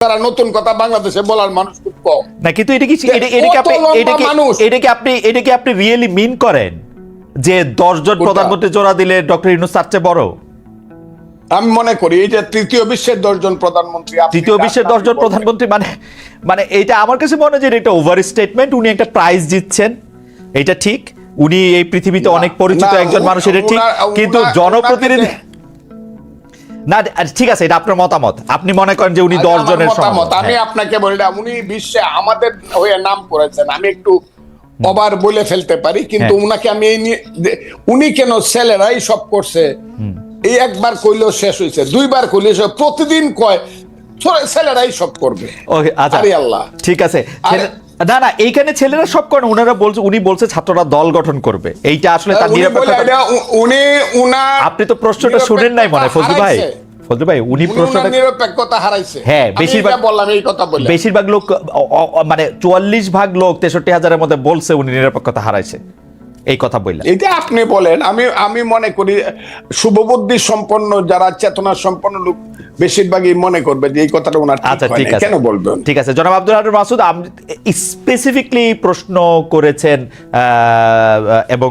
তারা নতুন কথা বাংলাদেশে বলার মানুষ খুব কম। না কিন্তু এটা কি এটা- এটা কি আপনি এটা কি? এটা আপনি এটা রিয়েলি মিন করেন? যে দশজন? প্রধানমন্ত্রী জোড়া দিলে ডক্টর ইউনুস তার চেয়ে বড়? আমি মনে করি এই যে তৃতীয় বিশ্বের দশজন প্রধানমন্ত্রী তৃতীয় বিশ্বের দশজন প্রধানমন্ত্রী মানে মানে এটা আমার কাছে মনে হয় যে এটা ওভার স্টেটমেন্ট উনি একটা প্রাইজ জিতছেন। এটা ঠিক। উনি এই পৃথিবীতে অনেক পরিচিত একজন মানুষ এটা ঠিক। কিন্তু জনপ্রতিনিধি না ঠিক আছে এটা আপনার মতামত। আপনি মনে করেন যে উনি দশ জনের মতামত আমি হ্যাঁ। আপনাকে বলি না উনি বিশ্বে আমাদের হয়ে নাম করেছেন। আমি একটু অবার বলে ফেলতে পারি কিন্তু হ্যাঁ। উনাকে আমি এই নিয়ে উনি কেন ছেলেরাই সব করছে? এই একবার কইলেও শেষ হয়েছে দুইবার কইলে প্রতিদিন কয় ছেলেরাই সব করবে। ওকে আচ্ছা। আল্লাহ। ঠিক আছে। না না এইখানে ছেলেরা সব করেন ওনারা বলছে উনি বলছে ছাত্ররা দল গঠন করবে। এইটা আসলে তার উ- উনি উনার আপনি তো প্রশ্নটা শুনেন নাই মনে ফজলু ভাই। ফজলু ভাই উনি প্রশ্নটা নিরপেক্ষতা হারাইছে। হ্যাঁ, বেশিরভাগ- বললাম এই কথা বলে বেশিরভাগ লোক মানে চুয়াল্লিশ ভাগ লোক তেষট্টি হাজারের মধ্যে বলছে উনি নিরপেক্ষতা হারাইছে। এই কথা বললেন। এটা আপনি বলেন আমি আমি মনে করি শুভবুদ্ধি সম্পন্ন যারা চেতনা সম্পন্ন লোক বেশিরভাগই মনে করবে যে এই কথাটা ওনার আচ্ছা ঠিক আছে। কেন বলবেন? ঠিক আছে জনাব আব্দুল হাদুর মাসুদ স্পেসিফিকলি প্রশ্ন করেছেন এবং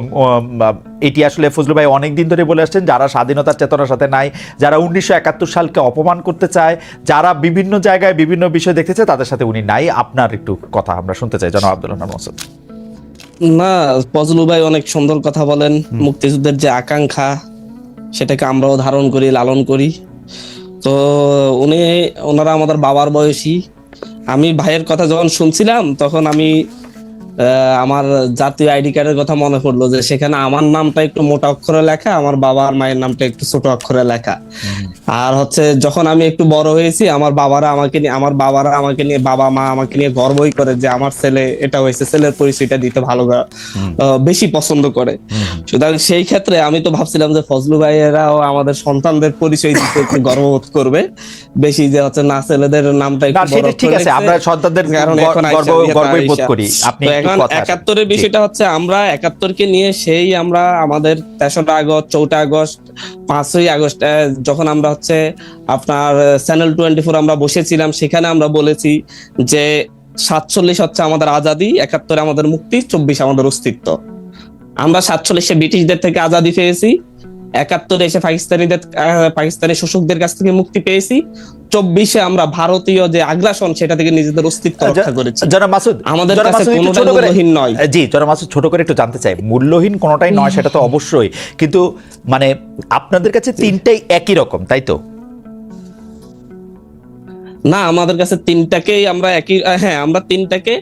এটি আসলে ফজলু ভাই অনেক দিন ধরে বলে আসছেন যারা স্বাধীনতার চেতনার সাথে নাই যারা উনিশশো একাত্তর সালকে অপমান করতে চায় যারা বিভিন্ন জায়গায় বিভিন্ন বিষয় দেখতে চায় তাদের সাথে উনি নাই। আপনার একটু কথা আমরা শুনতে চাই জনাব আব্দুল হাদুর মাসুদ। না ফজলু ভাই অনেক সুন্দর কথা বলেন। মুক্তিযুদ্ধের যে আকাঙ্ক্ষা সেটাকে আমরাও ধারণ করি লালন করি। তো উনি ওনারা আমাদের বাবার বয়সী। আমি ভাইয়ের কথা যখন শুনছিলাম তখন আমি আমার জাতীয় আইডি কার্ডের কথা মনে পড়ল যে সেখানে আমার নামটা একটু মোটা অক্ষরে লেখা আমার বাবা আর মায়ের নামটা একটু ছোট অক্ষরে লেখা। আর হচ্ছে যখন আমি একটু বড় হয়েছি আমার বাবারা আমাকে নিয়ে আমার বাবারা আমাকে নিয়ে বাবা মা আমাকে নিয়ে গর্বই করে যে আমার ছেলে এটা হয়েছে ছেলের পরিচয়টা দিতে ভালো বেশি পছন্দ করে। সুতরাং সেই ক্ষেত্রে আমি তো ভাবছিলাম যে ফজলু ভাইয়েরাও আমাদের সন্তানদের পরিচয় দিতে একটু গর্ববোধ করবে। বেশি যে হচ্ছে না ছেলেদের নামটা একটু ঠিক আছে। আমরা সন্তানদের কারণ গর্ব- এখন গর্ব- গর্বই বোধ করি। আপনি একাত্তরের। বিষয়টা হচ্ছে আমরা একাত্তরকে নিয়ে সেই আমরা আমাদের তেসরা আগস্ট চৌঠা আগস্ট পাঁচই আগস্ট যখন আমরা হচ্ছে আপনার চ্যানেল টোয়েন্টি ফোর আমরা বসেছিলাম সেখানে আমরা বলেছি যে সাতচল্লিশ হচ্ছে আমাদের আজাদি একাত্তরে আমাদের মুক্তি চব্বিশ আমাদের অস্তিত্ব আমরা সাতচল্লিশে ব্রিটিশদের থেকে আজাদি পেয়েছি একাত্তরে এসে পাকিস্তানিদের পাকিস্তানের পাকিস্তানি শোষকদের কাছ থেকে মুক্তি পেয়েছি। চব্বিশে আমরা ভারতীয় যে আগ্রাসন সেটা থেকে নিজেদের অস্তিত্ব রক্ষা করেছি। জনাব মাসুদ আমাদের কাছে কোনোটাই মূল্যহীন নয়। জি জনাব মাসুদ ছোট করে একটু জানতে চাই মূল্যহীন কোনোটাই নয় সেটা তো অবশ্যই কিন্তু মানে আপনাদের কাছে তিনটাই একই রকম তাই তো? না আমাদের কাছে তিনটাকেই আমরা একই হ্যাঁ আমরা তিনটাকে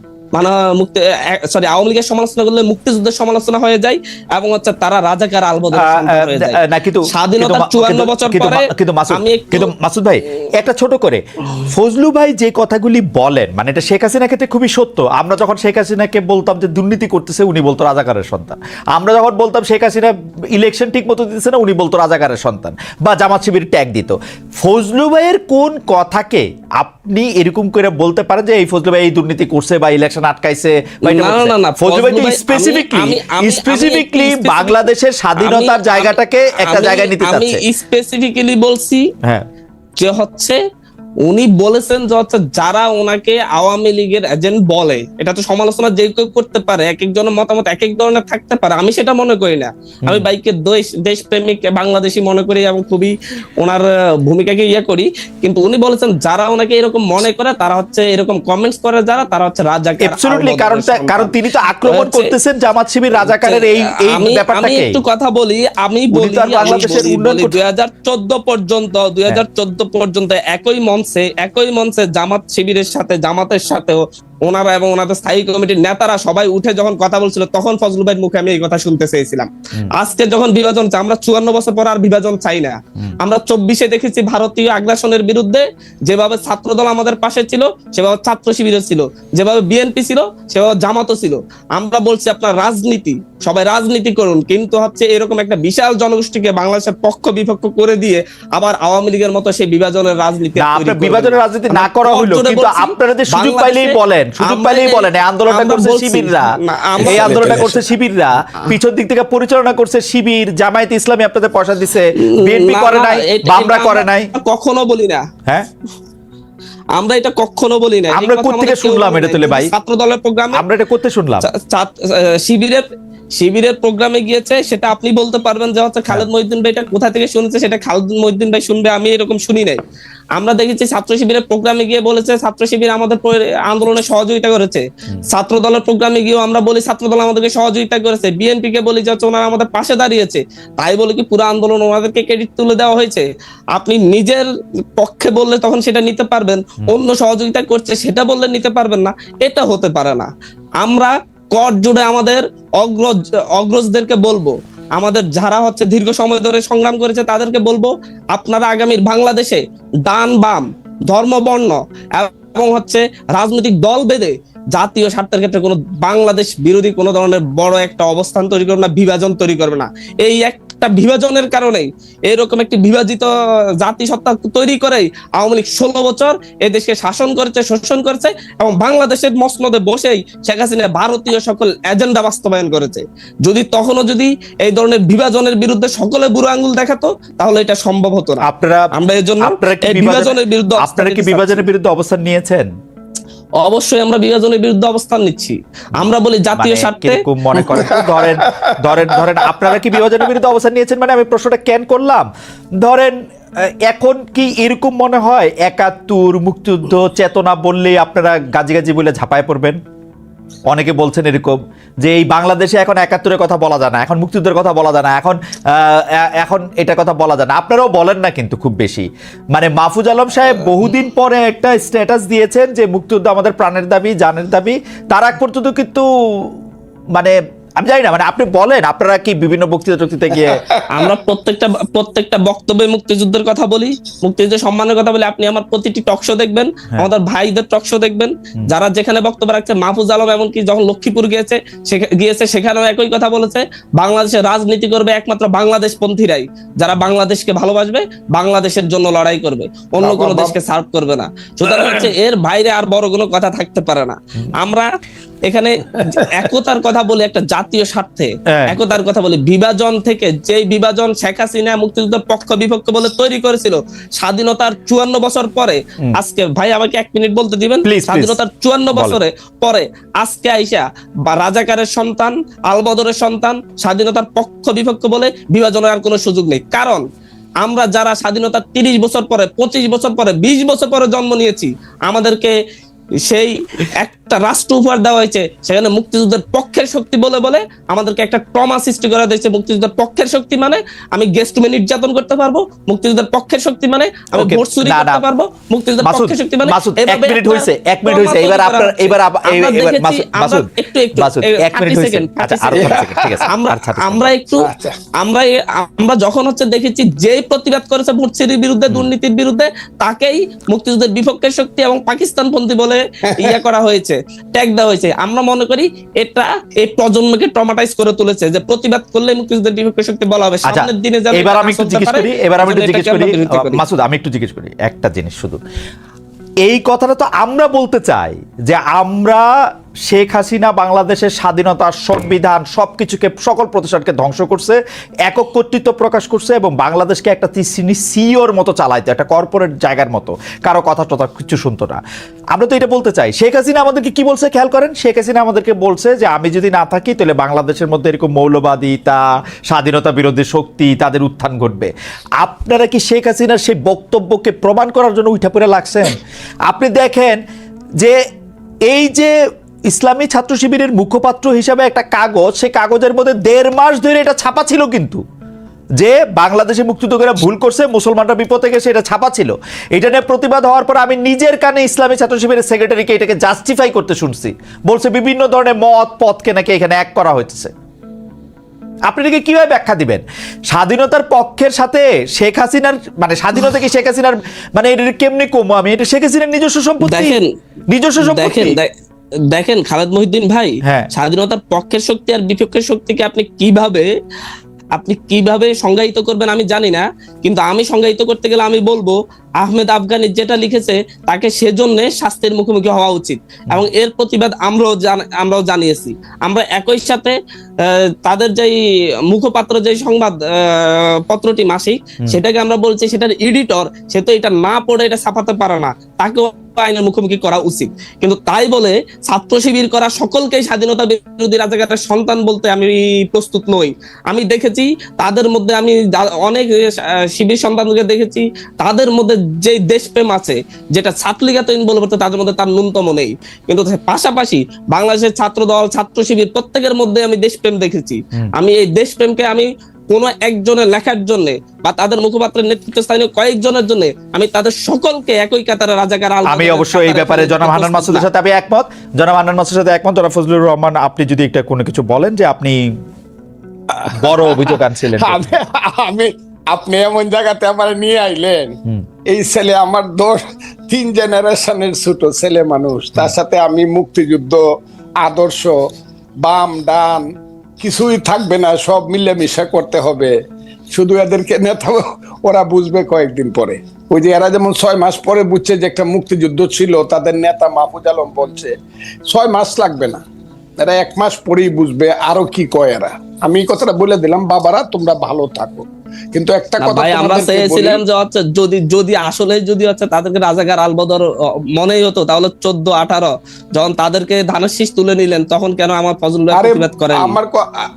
মানে মুক্তি সরি আওয়ামী লীগের সমালোচনা করলে মুক্তিযুদ্ধের সমালোচনা হয়ে যায় এবং হচ্ছে তারা রাজাকার আলবদর হয়ে যায়। না কিন্তু স্বাধীনতার 54 বছর পরে কিন্তু মাসুদ কিন্তু মাসুদ ভাই একটা ছোট করে। ফজলু ভাই যে কথাগুলি বলেন মানে এটা শেখ হাসিনা ক্ষেত্রে খুবই সত্য। আমরা যখন শেখ হাসিনাকে বলতাম যে দুর্নীতি করতেছে উনি বলতো রাজাকারের সন্তান। আমরা যখন বলতাম শেখ হাসিনা ইলেকশন ঠিক মতো দিতেছে না উনি বলতো রাজাকারের সন্তান বা জামাত শিবির ট্যাগ দিত। ফজলু ভাইয়ের কোন কথাকে আপনি এরকম করে বলতে পারেন যে এই ফজলু ভাই এই দুর্নীতি করছে বা ইলেকশন আটকাইছে না, না, না, ফজলু ভাই ফজলু ভাই, আমি- স্পেসিফিকলি বাংলাদেশের স্বাধীনতার জায়গাটাকে একটা জায়গায় নিতে চাচ্ছে। আমি স্পেসিফিক্যালি বলছি হ্যাঁ। যে হচ্ছে উনি বলেছেন যে হচ্ছে যারা ওনাকে আওয়ামী লীগের এজেন্ট বলে এটা তো সমালোচনা যে কেউ করতে পারে এক একজনের মতামত এক এক ধরনের থাকতে পারে আমি সেটা মনে করি না। আমি বাইকে দেশ দেশপ্রেমিক বাংলাদেশি মনে করি এবং খুবই ওনার ভূমিকাকে ইয়ে করি। কিন্তু উনি বলেছেন যারা ওনাকে এরকম মনে করে তারা হচ্ছে এরকম কমেন্টস করে যারা তারা হচ্ছে রাজাকার Absolutely, কারণ কারণ তিনি তো আক্রমণ করতেছেন জামাত শিবির রাজাকারের এই এই আমি আমি একটু কথা বলি আমি বলি বাংলাদেশের উন্নয়ন করতে- দুই হাজার চোদ্দ পর্যন্ত দুই হাজার চোদ্দ পর্যন্ত একই মঞ্চে একই মঞ্চে জামাত শিবিরের সাথে জামাতের সাথেও ওনারা এবং ওনাদের স্থায়ী কমিটির নেতারা সবাই উঠে যখন কথা বলছিল তখন ফজলুল ভাইয়ের মুখে আমি এই কথা শুনতে চেয়েছিলাম। আজকে যখন বিভাজন আমরা চুয়ান্ন বছর পর আর বিভাজন চাই না। আমরা চব্বিশে দেখেছি ভারতীয় আগ্রাসনের বিরুদ্ধে যেভাবে ছাত্রদল আমাদের পাশে ছিল সেভাবে ছাত্র শিবিরও ছিল যেভাবে বিএনপি ছিল সেভাবে জামাতও ছিল। আমরা বলছি আপনার রাজনীতি সবাই রাজনীতি করুন কিন্তু হচ্ছে এরকম একটা বিশাল জনগোষ্ঠীকে বাংলাদেশের পক্ষ বিপক্ষ করে দিয়ে আবার আওয়ামী লীগের মতো সেই বিভাজনের রাজনীতি বিভাজনের রাজনীতি না করা জোরে কিন্তু আপনারা যে সুযোগ পাইলেই বলেন। সুযোগ আমরা পাইলেই বলেন এই আন্দোলনটা করছে শিবিররা। এই আন্দোলনটা করছে শিবিররা। পিছন দিক থেকে পরিচালনা করছে শিবির জামায়াত ইসলামী আপনাদের পয়সা দিছে বিএনপি করে নাই এটা- বামরা করে নাই। কখনো বলি না। হ্যাঁ? আমরা এটা কখনো বলি না। আমরা কথা কোত্থেকে আমাদের কেউ শুনলাম এটা তুলে ভাই? ছাত্র দলের প্রোগ্রামে আমরা এটা করতে শুনলাম? শিবিরের শিবিরের প্রোগ্রামে গিয়েছে সেটা আপনি বলতে পারবেন যে হচ্ছে খালেদ হ্যাঁ। মহিউদ্দিন ভাই এটা কোথা থেকে শুনেছে সেটা খালেদ মহিউদ্দিন ভাই শুনবে আমি এরকম শুনি নাই। আমরা দেখেছি ছাত্র শিবিরের প্রোগ্রামে গিয়ে বলেছে ছাত্র শিবির আমাদের আন্দোলনে সহযোগিতা করেছে। ছাত্র দলের প্রোগ্রামে গিয়েও আমরা বলি ছাত্র দল আমাদেরকে সহযোগিতা করেছে। বিএনপি কে বলি যে ওনারা আমাদের পাশে দাঁড়িয়েছে। তাই বলে কি পুরো আন্দোলন ওনাদেরকে ক্রেডিট তুলে দেওয়া হয়েছে। আপনি নিজের পক্ষে বললে তখন সেটা নিতে পারবেন অন্য সহযোগিতা করছে সেটা বললে নিতে পারবেন না এটা হতে পারে না। আমরা কট জুড়ে আমাদের অগ্রজ অগ্রজদেরকে বলব আমাদের যারা হচ্ছে দীর্ঘ সময় ধরে সংগ্রাম করেছে, তাদেরকে বলব আপনারা আগামীর বাংলাদেশে ডান বাম, ধর্ম, বর্ণ এবং হচ্ছে রাজনৈতিক দল বেঁধে জাতীয় স্বার্থের ক্ষেত্রে কোনো বাংলাদেশ বিরোধী কোনো ধরনের বড় একটা অবস্থান তৈরি করবে না, বিভাজন তৈরি করবে না। এই একটা বিভাজনের কারণেই এরকম একটি বিভাজিত জাতি সত্তা তৈরি করে আওয়ামী লীগ ষোলো বছর এই দেশকে শাসন করেছে শোষণ করেছে এবং বাংলাদেশের মসনদে বসেই শেখ হাসিনা ভারতীয় সকল এজেন্ডা বাস্তবায়ন করেছে। যদি তখনও যদি এই ধরনের বিভাজনের বিরুদ্ধে সকলে বুড়ো আঙ্গুল দেখাতো তাহলে এটা সম্ভব হতো না। আপনারা আমরা এই জন্য বিভাজনের বিরুদ্ধে আপনারা কি বিভাজনের বিরুদ্ধে অবস্থান নিয়েছেন? অবশ্যই আমরা বিভাজনের বিরুদ্ধে অবস্থান নিচ্ছি। আমরা বলি জাতীয় মানে স্বার্থে মনে করেন ধরেন ধরেন ধরেন আপনারা কি বিভাজনের বিরুদ্ধে অবস্থান নিয়েছেন? মানে আমি প্রশ্নটা ক্যান করলাম? ধরেন এখন কি এরকম মনে হয়? একাত্তর মুক্তিযুদ্ধ চেতনা বললেই আপনারা গাজি গাজি বলে ঝাঁপায় পড়বেন? অনেকে বলছেন এরকম যে এই বাংলাদেশে এখন একাত্তরের কথা বলা যায় না, এখন মুক্তিযুদ্ধের কথা বলা যায় না, এখন এখন এটা কথা বলা যায় না। আপনারাও বলেন না কিন্তু খুব বেশি। মানে মাহফুজ আলম সাহেব বহুদিন পরে একটা স্ট্যাটাস দিয়েছেন যে মুক্তিযুদ্ধ আমাদের প্রাণের দাবি, জানের দাবি, তার আগ পর্যন্ত কিন্তু মানে আমি জানি না মানে আপনি বলেন আপনারা কি বিভিন্ন বক্তৃতা টক্তৃতা গিয়ে আমরা প্রত্যেকটা প্রত্যেকটা বক্তব্যে মুক্তিযুদ্ধের কথা বলি মুক্তিযুদ্ধের সম্মানের কথা বলি আপনি আমার প্রতিটি টকশো দেখবেন আমাদের ভাইদের টকশো দেখবেন যারা যেখানে বক্তব্য রাখছে মাহফুজ আলম এমনকি যখন লক্ষ্মীপুর গিয়েছে গিয়েছে সেখানেও একই কথা বলেছে বাংলাদেশে রাজনীতি করবে একমাত্র বাংলাদেশ পন্থীরাই যারা বাংলাদেশকে ভালোবাসবে বাংলাদেশের জন্য লড়াই করবে অন্য কোনো দেশকে সার্ভ করবে না। সুতরাং হচ্ছে এর বাইরে আর বড় কোনো কথা থাকতে পারে না। আমরা এখানে একতার কথা বলে একটা জাতীয় স্বার্থে হ্যাঁ। একতার কথা বলে বিভাজন থেকে যে বিভাজন শেখ হাসিনা মুক্তিযুদ্ধের পক্ষ বিপক্ষ বলে তৈরি করেছিল স্বাধীনতার চুয়ান্ন বছর পরে আজকে ভাই আমাকে এক মিনিট বলতে দিবেন. স্বাধীনতার চুয়ান্ন বছরে পরে আজকে আইসা বা রাজাকারের সন্তান আলবদরের সন্তান স্বাধীনতার পক্ষ বিপক্ষ বলে বিভাজনের আর কোনো সুযোগ নেই কারণ আমরা যারা স্বাধীনতার তিরিশ বছর পরে পঁচিশ বছর পরে বিশ বছর পরে জন্ম নিয়েছি আমাদেরকে সেই একটা রাষ্ট্র উপহার দেওয়া হয়েছে সেখানে মুক্তিযুদ্ধের পক্ষের শক্তি বলে বলে আমাদেরকে একটা ট্রমা সৃষ্টি করা দিয়েছে মুক্তিযুদ্ধের পক্ষের শক্তি মানে আমি গেস্ট রুমে নির্যাতন করতে পারব মুক্তিযুদ্ধের পক্ষের শক্তি মানে আমি ভোট চুরি করতে পারব মুক্তিযুদ্ধের পক্ষের শক্তি মানে মাসুদ, এক মিনিট হয়েছে, এক মিনিট হয়েছে, তৈরি এবার আপনার- এবার এবার- মাসুদ, মাসুদ, একটু একটু মাসুদ, এক মিনিট 30 হয়েছে। সেকেন্ড, আচ্ছা, 30 আরও সেকেন্ড। 30 সেকেন্ড, ঠিক আছে, আমরা আমরা একটু আচ্ছা। আমরা আমরা যখন হচ্ছে দেখেছি যেই প্রতিবাদ করেছে ভোট চুরির বিরুদ্ধে দুর্নীতির বিরুদ্ধে তাকেই মুক্তিযুদ্ধের বিপক্ষের শক্তি এবং পাকিস্তানপন্থী বলে ইয়ে করা হয়েছে ট্যাগ দেওয়া হয়েছে। আমরা মনে করি এটা এই প্রজন্মকে ট্রমাটাইজ করে তুলেছে যে প্রতিবাদ করলে মুক্তিযুদ্ধের বিপক্ষে শক্তি বলা হবে। আচ্ছা সামনের দিনে যেন এবার আমি একটু জিজ্ঞেস করি এবার আমি একটু জিজ্ঞেস করি। মাসুদ আমি একটু জিজ্ঞেস করি একটা জিনিস শুধু। এই কথাটা তো আমরা বলতে চাই যে আমরা শেখ হাসিনা বাংলাদেশের স্বাধীনতা সংবিধান সব কিছুকে সকল প্রতিষ্ঠানকে ধ্বংস করছে, একক কর্তৃত্ব প্রকাশ করছে এবং বাংলাদেশকে একটা সিওর মতো চালাইতো, একটা কর্পোরেট জায়গার মতো। কারও কথা টথা কিছু শুনতো না। আমরা তো এটা বলতে চাই, শেখ হাসিনা আমাদেরকে কি বলছে খেয়াল করেন? শেখ হাসিনা আমাদেরকে বলছে যে, আমি যদি না থাকি, তাহলে বাংলাদেশের মধ্যে এরকম মৌলবাদিতা, স্বাধীনতা বিরোধী শক্তি, তাদের উত্থান ঘটবে। আপনারা কি শেখ হাসিনার সেই বক্তব্যকে প্রমাণ করার জন্য উঠে পড়ে লাগছেন? আপনি দেখেন যে, এই যে ইসলামী ছাত্র শিবিরের মুখপাত্র হিসাবে একটা কাগজ সেই কাগজের মধ্যে দেড় মাস ধরে এটা ছাপা ছিল কিন্তু। যে বাংলাদেশে মুক্তিযোদ্ধারা ভুল করছে মুসলমানরা বিপদে গেছে এটা ছাপা ছিল। এটা নিয়ে প্রতিবাদ হওয়ার পর আমি নিজের কানে ইসলামী ছাত্র শিবিরের সেক্রেটারিকে এটাকে জাস্টিফাই করতে শুনছি। বলছে বিভিন্ন ধরনের মত পথকে নাকি এখানে এক করা হয়েছে আপনি এটাকে কীভাবে ব্যাখ্যা দিবেন? স্বাধীনতার পক্ষের সাথে শেখ হাসিনার মানে স্বাধীনতা কি শেখ হাসিনার মানে এটা কেমনি কমো আমি? এটা শেখ হাসিনার নিজস্ব সম্পত্তি? নিজস্ব সম্পত্তি? দেখেন খালেদ মহিউদ্দিন ভাই হ্যাঁ। স্বাধীনতার পক্ষের শক্তি আর বিপক্ষের শক্তিকে আপনি কীভাবে আপনি কীভাবে সংজ্ঞায়িত করবেন আমি জানি না কিন্তু আমি সংজ্ঞায়িত করতে গেলে আমি বলব আহমেদ আফগানি যেটা লিখেছে তাকে সেজন্য শাস্তির মুখোমুখি হওয়া উচিত। এবং এর প্রতিবাদ আমরাও জান- আমরাও জানিয়েছি। আমরা একই সাথে আহ, তাদের যেই মুখপাত্র যে সংবাদ আহ, পত্রটি মাসিক সেটাকে আমরা বলছি সেটার এডিটর সে তো এটা না পড়ে এটা ছাপাতে পারে না। তাকেও আইনের মুখোমুখি করা উচিত। কিন্তু তাই বলে ছাত্র শিবির করা সকলকেই স্বাধীনতা বিরোধী রাজাকারের সন্তান বলতে আমি প্রস্তুত নই। আমি দেখেছি তাদের মধ্যে আমি অনেক শিবির সন্তানকে দেখেছি তাদের মধ্যে যে দেশপ্রেম আছে যেটা ছাত্রলীগ বলে পড়তো তাদের মধ্যে তার ন্যূনতম নেই। কিন্তু পাশাপাশি বাংলাদেশের ছাত্র দল ছাত্র শিবির প্রত্যেকের মধ্যে আমি দেশপ্রেম দেখেছি। আমি এই দেশপ্রেমকে আমি কোন একজনের লেখার জন্য বা তাদের মুখপাত্রের নেতৃত্ব স্থানীয় কয়েকজনের জন্য আমি তাদের সকলকে একই কাতারে রাজাকার আল আমি অবশ্যই এই ব্যাপারে জনাব হান্নান মাসুদের সাথে আমি একমত। জনাব হান্নান মাসুদের সাথে একমত। জনাব ফজলুর রহমান আপনি যদি একটা কোনো কিছু বলেন যে আপনি বড় অভিযোগ আনছিলেন। আমি আমি আপনি এমন জায়গাতে আমার নিয়ে আইলেন। এই ছেলে আমার দোষ তিন জেনারেশনের ছোট ছেলে মানুষ। তার সাথে আমি মুক্তিযুদ্ধ আদর্শ বাম ডান কিছুই থাকবে না, সব মিলেমিশে করতে হবে। শুধু এদেরকে নেতা ওরা বুঝবে কয়েকদিন পরে। ওই যে এরা যেমন ছয় মাস পরে বুঝছে যে একটা মুক্তিযুদ্ধ ছিল, তাদের নেতা মাহফুজ আলম বলছে, ছয় মাস লাগবে না। এরা এক মাস পরেই বুঝবে আরও কি কয় এরা। আমি কথাটা বলে দিলাম, বাবারা তোমরা ভালো থাকো। কিন্তু একটা কথা ভাই আমরা চেয়েছিলাম যে হচ্ছে যদি যদি আসলে যদি হচ্ছে তাদেরকে রাজাকার আলবদর মনেই হতো তাহলে চোদ্দ আঠারো যখন তাদেরকে ধানের শীষ তুলে নিলেন তখন কেন আমার ফজল ভাই প্রতিবাদ করেন আমার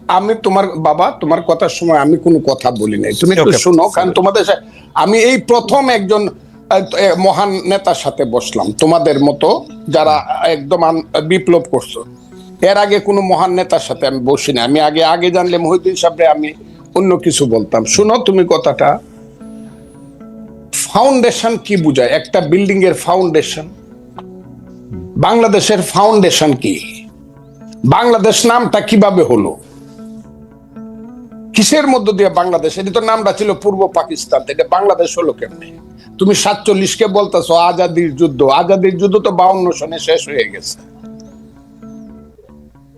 আমি তোমার বাবা তোমার কথার সময় আমি কোনো কথা বলি নাই। তুমি একটু. শোনো কারণ তোমাদের আমি এই প্রথম একজন মহান নেতার সাথে বসলাম তোমাদের মতো যারা একদম বিপ্লব করছ। এর আগে কোনো মহান নেতার সাথে আমি বসি না আমি আগে আগে জানলে মহিউদ্দিন সাহেবরে আমি অন্য কিছু বলতাম। শোনো তুমি কথাটা। ফাউন্ডেশন কি বুঝায়? একটা বিল্ডিং এর ফাউন্ডেশন বাংলাদেশের ফাউন্ডেশন কি? বাংলাদেশ নামটা কীভাবে হলো? কিসের মধ্য দিয়ে বাংলাদেশ? এটা তো নামটা ছিল পূর্ব পাকিস্তান। এটা বাংলাদেশ হলো কেমনে? তুমি সাতচল্লিশ কে বলতেছো আজাদির যুদ্ধ। আজাদির যুদ্ধ তো বাউন্ন সনে শেষ হয়ে গেছে।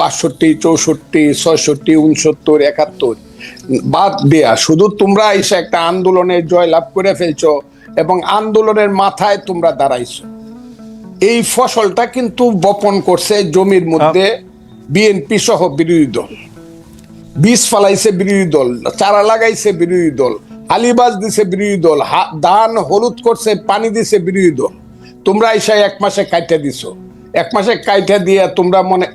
বাষট্টি, চৌষট্টি, ছয়ষট্টি, উনসত্তর, একাত্তর। বাদ দেয়া, শুধু তোমরা এসে একটা আন্দোলনে জয়লাভ করে ফেলছো এবং আন্দোলনের মাথায় তোমরা দাঁড়াইছো। এই ফসলটা কিন্তু বপন করছে জমির মধ্যে বিএনপি সহ বিরোধী দল। বীজ ফালাইছে বিরোধী দল, চারা লাগাইছে বিরোধী দল আলিবাজ দিছে বিরোধী দল ধান, হলুদ করছে, পানি দিছে বিরোধী দল। তোমরা এসে এক মাসে কাইটা দিছো। এক মাসে কাইটা দিয়ে তোমরা মনে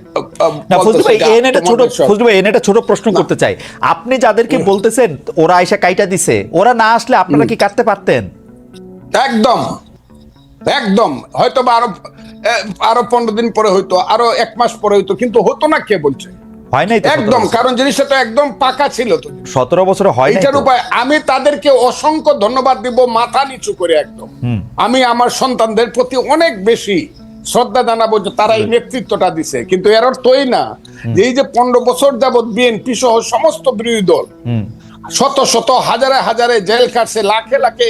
না ফজলু ভাই এনে ছোট ফজলু ভাই এনে ছোট প্রশ্ন করতে চাই। আপনি যাদেরকে বলতেছেন ওরা আইসা কাইটা দিছে। ওরা না আসলে আপনারা কি কাটতে পারতেন? একদম। একদম। হয়তো বা আরও আরও পনেরো দিন পরে হইতো আরও এক মাস পরে হইতো কিন্তু হতো না কে বলছে? হয় নাই একদম কারণ জিনিসটা তো একদম পাকা ছিল তো। সতেরো বছর হয় উপায় আমি তাদেরকে অসংখ্য ধন্যবাদ দিব মাথা নিচু করে একদম। আমি আমার সন্তানদের প্রতি অনেক বেশি শ্রদ্ধা জানাব যে তারা এই নেতৃত্বটা দিছে। কিন্তু এর অর্থই না যে এই যে পনেরো বছর যাবৎ বিএনপি সহ সমস্ত বিরোধী দল শত শত হাজারে হাজারে জেল কাটছে লাখে লাখে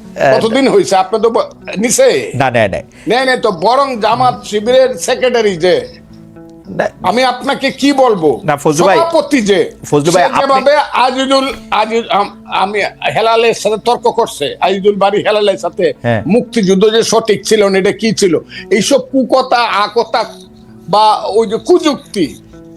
কতদিন হয়েছে আপনি তো নিচে? না তো বরং জামাত শিবিরের সেক্রেটারি যে। আমি আপনাকে কি বলব? না, ফজলু ভাই- সভাপতি যে ফজলু ভাই, আপনি- যেভাবে আজিজুল আজিজ আমি হেলালের সাথে তর্ক করছে আজিজুল বাড়ি হেলালের সাথে হ্যাঁ। মুক্তিযুদ্ধ যে সঠিক ছিল না এটা কি ছিল? এইসব কুকথা আকথা বা ওই যে কুযুক্তি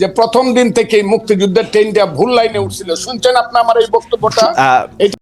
যে প্রথম দিন থেকেই মুক্তিযুদ্ধের ট্রেনটা ভুল লাইনে উঠছিল। শুনছেন আপনি আমার এই বক্তব্যটা?